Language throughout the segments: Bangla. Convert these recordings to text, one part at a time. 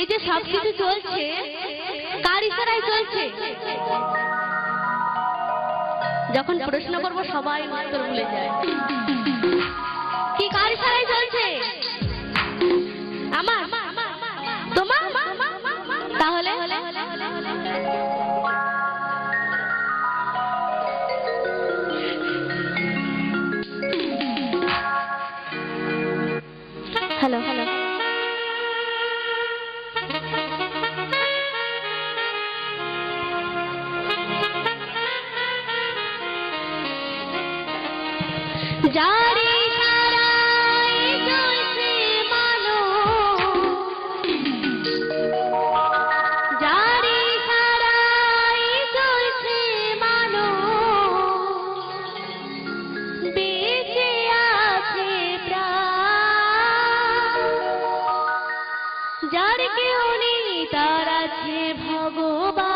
এই যে সব কিছু চলছে, কার ইশারায় চলছে? যখন প্রশ্ন করব, সবাই উত্তর ভুলে যায়। কি কার ইশারায় চলছে? আমার? তোমার? তাহলে? হ্যালো। হ্যালো সারাই চলছে মানো জারি সারাই চলছে মানো বেঁচে আছে প্রাণ। যার কেউ নেই, তার আছে ভগবান।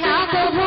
ना कभी